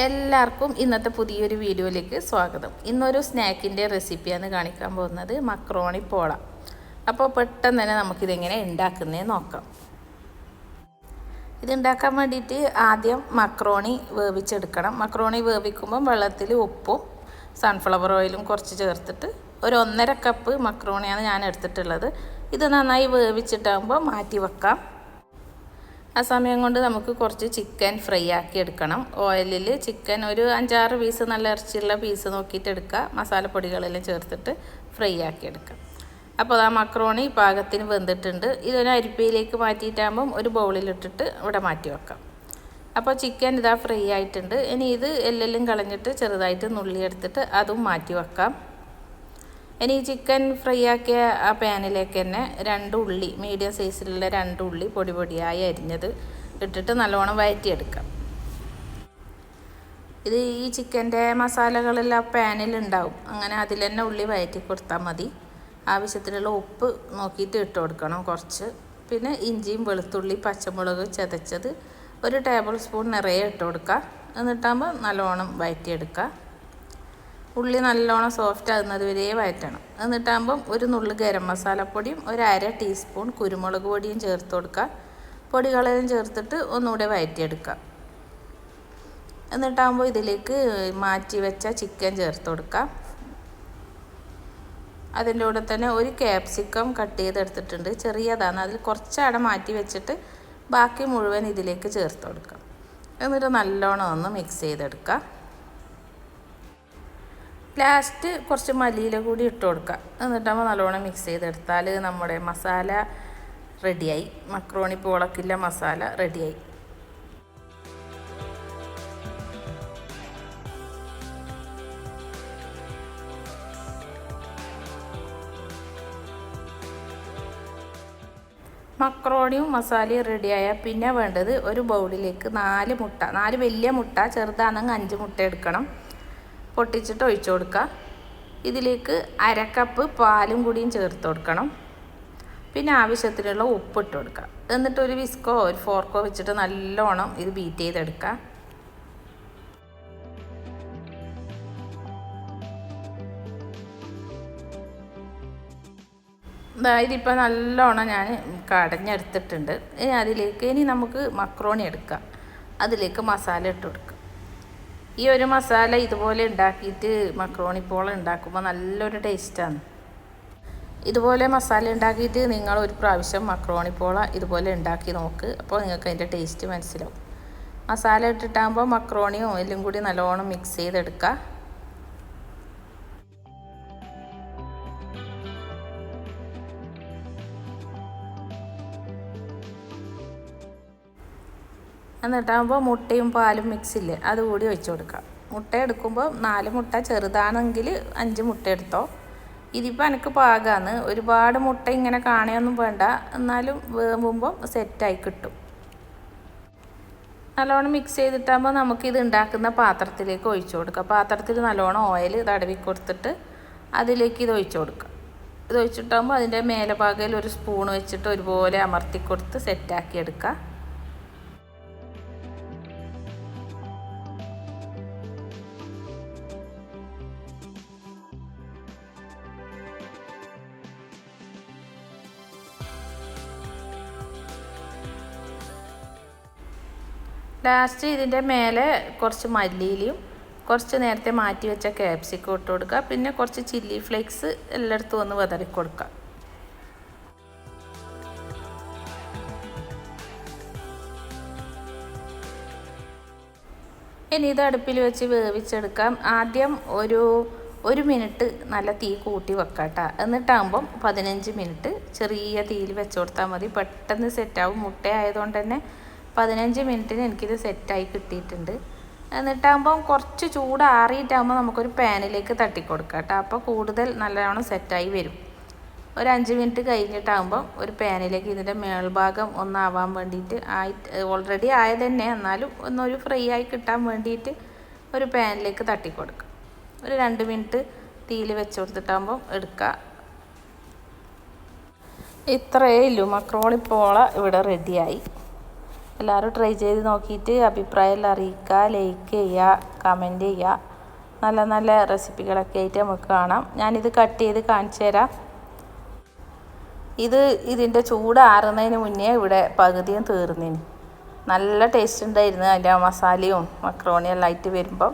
എല്ലാവർക്കും ഇന്നത്തെ പുതിയൊരു വീഡിയോയിലേക്ക് സ്വാഗതം. ഇന്നൊരു സ്നാക്കിന്റെ റെസിപ്പിയാണ് കാണിക്കാൻ പോകുന്നത്. മക്രോണി പോള. അപ്പോൾ പെട്ടെന്ന് തന്നെ നമുക്കിതെങ്ങനെ ഉണ്ടാക്കുന്നേ നോക്കാം. ഇതുണ്ടാക്കാൻ വേണ്ടിയിട്ട് ആദ്യം മക്രോണി വേവിച്ചെടുക്കണം. മക്രോണി വേവിക്കുമ്പം വെള്ളത്തിൽ ഉപ്പും സൺഫ്ലവർ ഓയിലും കുറച്ച് ചേർത്തിട്ട് ഒരു ഒന്നര കപ്പ് മക്രോണിയാണ് ഞാൻ എടുത്തിട്ടുള്ളത്. ഇത് നന്നായി വേവിച്ചിട്ടാകുമ്പോൾ മാറ്റി വെക്കാം. ആ സമയം കൊണ്ട് നമുക്ക് കുറച്ച് ചിക്കൻ ഫ്രൈ ആക്കി എടുക്കണം. ഓയിലിൽ ചിക്കൻ ഒരു അഞ്ചാറ് പീസ് നല്ല ഇറച്ചിയുള്ള പീസ് നോക്കിയിട്ട് എടുക്കുക. മസാലപ്പൊടികളെല്ലാം ചേർത്തിട്ട് ഫ്രൈ ആക്കി എടുക്കുക അപ്പോൾ ആ മക്രോണി പാകത്തിന് വെന്തിട്ടുണ്ട്. ഇതൊരു അരിപ്പയിലേക്ക് മാറ്റിയിട്ടാകുമ്പം ഒരു ബൗളിലിട്ടിട്ട് ഇവിടെ മാറ്റി വെക്കാം. അപ്പോൾ ചിക്കൻ ഇതാ ഫ്രൈ ആയിട്ടുണ്ട്. ഇനി ഇത് എല്ലെല്ലാം കളഞ്ഞിട്ട് ചെറുതായിട്ട് നുള്ളിയെടുത്തിട്ട് അതും മാറ്റി വെക്കാം. ഇനി ചിക്കൻ ഫ്രൈ ആക്കിയ ആ പാനിലേക്ക് തന്നെ രണ്ട് ഉള്ളി മീഡിയം സൈസിലുള്ള രണ്ട് ഉള്ളി പൊടി പൊടിയായി അരിഞ്ഞത് ഇട്ടിട്ട് നല്ലോണം വഴറ്റിയെടുക്കാം ഇത് ഈ ചിക്കന്റെ മസാലകളെല്ലാം പാനിലുണ്ടാവും അങ്ങനെ അതിൽ തന്നെ ഉള്ളി വഴറ്റി കൊടുത്താൽ മതി. ആവശ്യത്തിനുള്ള ഉപ്പ് നോക്കിയിട്ട് ഇട്ട് കൊടുക്കണം കുറച്ച്. പിന്നെ ഇഞ്ചിയും വെളുത്തുള്ളി പച്ചമുളക് ചതച്ചത് ഒരു ടേബിൾ സ്പൂൺ നിറയെ ഇട്ട് കൊടുക്കുക എന്നിട്ടാകുമ്പോൾ നല്ലോണം വഴറ്റിയെടുക്കുക ഉള്ളി നല്ലോണം സോഫ്റ്റ് ആകുന്നത് വരെ വഴറ്റണം. എന്നിട്ടാകുമ്പം ഒരു നുള്ളു ഗരം മസാലപ്പൊടിയും ഒരു അര ടീസ്പൂൺ കുരുമുളക് പൊടിയും ചേർത്ത് കൊടുക്കുക. പൊടികളെല്ലാം ചേർത്തിട്ട് ഒന്നുകൂടെ വഴറ്റിയെടുക്കുക. എന്നിട്ടാകുമ്പോൾ ഇതിലേക്ക് മാറ്റി വെച്ച ചിക്കൻ ചേർത്ത് കൊടുക്കുക. അതിന്റെ കൂടെ തന്നെ ഒരു ക്യാപ്സിക്കം കട്ട് ചെയ്തെടുത്തിട്ടുണ്ട്. ചെറിയതാണ്. അതിൽ കുറച്ചവിടെ മാറ്റി വെച്ചിട്ട് ബാക്കി മുഴുവൻ ഇതിലേക്ക് ചേർത്ത് കൊടുക്കാം എന്നിട്ട് നല്ലോണം ഒന്ന് മിക്സ് ചെയ്തെടുക്കുക. ലാസ്റ്റ് കുറച്ച് മല്ലിയില കൂടി ഇട്ട് കൊടുക്കുക. എന്നിട്ടാകുമ്പോൾ നല്ലോണം മിക്സ് ചെയ്തെടുത്താൽ നമ്മുടെ മസാല റെഡിയായി മക്രോണി പോളക്കില്ല മസാല റെഡിയായി മക്രോണിയും മസാലയും റെഡിയായ പിന്നെ വേണ്ടത് ഒരു ബൗളിലേക്ക് നാല് മുട്ട നാല് വലിയ മുട്ട ചെറുതാണെങ്കിൽ അഞ്ച് മുട്ട എടുക്കണം. പൊട്ടിച്ചിട്ട് ഒഴിച്ചു കൊടുക്കുക. ഇതിലേക്ക് അരക്കപ്പ് പാലും കൂടിയും ചേർത്ത് കൊടുക്കണം. പിന്നെ ആവശ്യത്തിനുള്ള ഉപ്പ് ഇട്ട് കൊടുക്കുക. എന്നിട്ട് ഒരു വിസ്കോ ഒരു ഫോർക്കോ വെച്ചിട്ട് നല്ലോണം ഇത് ബീറ്റ് ചെയ്തെടുക്കുക. ഇതിപ്പോൾ നല്ലോണം ഞാൻ കടഞ്ഞെടുത്തിട്ടുണ്ട്. ഇനി അതിലേക്ക് ഇനി നമുക്ക് മക്രോണി എടുക്കാം അതിലേക്ക് മസാല ഇട്ട് കൊടുക്കുക. ഈ ഒരു മസാല ഇതുപോലെ ഉണ്ടാക്കിയിട്ട് മക്രോണി പോള ഉണ്ടാക്കുമ്പോൾ നല്ലൊരു ടേസ്റ്റാണ് ഇതുപോലെ മസാല ഉണ്ടാക്കിയിട്ട് നിങ്ങൾ ഒരു പ്രാവശ്യം മക്രോണി പോള ഇതുപോലെ ഉണ്ടാക്കി നോക്ക്. അപ്പോൾ നിങ്ങൾക്ക് അതിന്റെ ടേസ്റ്റ് മനസ്സിലാവും. മസാല ഇട്ടിട്ടാകുമ്പോൾ മക്രോണിയും എല്ലാം കൂടി നല്ലോണം മിക്സ് ചെയ്തെടുക്കുക എന്നിട്ടാകുമ്പോൾ മുട്ടയും പാലും മിക്സ് ഇല്ലേ അതുകൂടി ഒഴിച്ചു കൊടുക്കാം. മുട്ട എടുക്കുമ്പോൾ നാല് മുട്ട ചെറുതാണെങ്കിൽ അഞ്ച് മുട്ട എടുത്തോ. ഇതിപ്പോൾ എനിക്ക് പാകമാണ് ഒരുപാട് മുട്ട ഇങ്ങനെ കാണുകയൊന്നും വേണ്ട. എന്നാലും വേമ്പുമ്പോൾ സെറ്റായി കിട്ടും. നല്ലോണം മിക്സ് ചെയ്തിട്ടാകുമ്പോൾ നമുക്കിത് ഉണ്ടാക്കുന്ന പാത്രത്തിലേക്ക് ഒഴിച്ചു കൊടുക്കാം. പാത്രത്തിൽ നല്ലോണം ഓയിൽ തടവി കൊടുത്തിട്ട് അതിലേക്ക് ഇത് ഒഴിച്ചു കൊടുക്കുക ഇത് ഒഴിച്ചിട്ടാകുമ്പോൾ അതിന്റെ മേലെ ഭാഗയിൽ ഒരു സ്പൂൺ വെച്ചിട്ട് ഒരുപോലെ അമർത്തി കൊടുത്ത് സെറ്റാക്കി എടുക്കുക ലാസ്റ്റ് ഇതിന്റെ മേലെ കുറച്ച് മല്ലിയിലയും കുറച്ച് നേരത്തെ മാറ്റി വെച്ച ക്യാപ്സിക്കം ഇട്ട് കൊടുക്കുക. പിന്നെ കുറച്ച് ചില്ലി ഫ്ലേക്സ് എല്ലായിടത്തും ഒന്ന് വിതറി കൊടുക്കുക. ഇനി ഇത് അടുപ്പിൽ വെച്ച് വേവിച്ചെടുക്കാം. ആദ്യം ഒരു ഒരു മിനിറ്റ് നല്ല തീ കൂട്ടി വെക്കാട്ട എന്നിട്ടാകുമ്പം പതിനഞ്ച് മിനിറ്റ് ചെറിയ തീയിൽ വെച്ച് കൊടുത്താൽ മതി. പെട്ടെന്ന് സെറ്റാവും മുട്ട ആയതുകൊണ്ട് തന്നെ പതിനഞ്ച് മിനിറ്റിന് എനിക്കിത് സെറ്റായി കിട്ടിയിട്ടുണ്ട്. എന്നിട്ടാകുമ്പം കുറച്ച് ചൂടാറിയിട്ടാകുമ്പോൾ നമുക്കൊരു പാനിലേക്ക് തട്ടിക്കൊടുക്കാം കേട്ടോ. അപ്പോൾ കൂടുതൽ നല്ലവണ്ണം സെറ്റായി വരും. ഒരു അഞ്ച് മിനിറ്റ് കഴിഞ്ഞിട്ടാകുമ്പം ഒരു പാനിലേക്ക് ഇതിന്റെ മേൾഭാഗം ഒന്നാവാൻ വേണ്ടിയിട്ട് ആയി ഓൾറെഡി ആയത് തന്നെ എന്നാലും ഒന്നൊരു ഫ്രൈ ആയി കിട്ടാൻ വേണ്ടിയിട്ട് ഒരു പാനിലേക്ക് തട്ടിക്കൊടുക്കുക ഒരു രണ്ട് മിനിറ്റ് തീയിൽ വെച്ച് കൊടുത്തിട്ടാകുമ്പം എടുക്കുക ഇത്രയേ ഇല്ലു മക്രോളിപ്പോള പോള ഇവിടെ റെഡിയായി. എല്ലാവരും ട്രൈ ചെയ്ത് നോക്കിയിട്ട് അഭിപ്രായം അറിയിക്കുക ലൈക്ക് ചെയ്യുക കമന്റ് ചെയ്യുക. നല്ല നല്ല റെസിപ്പികളൊക്കെ ആയിട്ട് നമുക്ക് കാണാം. ഞാനിത് കട്ട് ചെയ്ത് കാണിച്ചു തരാം. ഇത് ഇതിന്റെ ചൂട് ആറുന്നതിന് മുന്നേ ഇവിടെ പകുതിയും തീർന്നിന്. നല്ല ടേസ്റ്റ് ഉണ്ടായിരുന്നു. അതിന്റെ മസാലയും മക്രോണിയെല്ലാം ആയിട്ട് വരുമ്പം.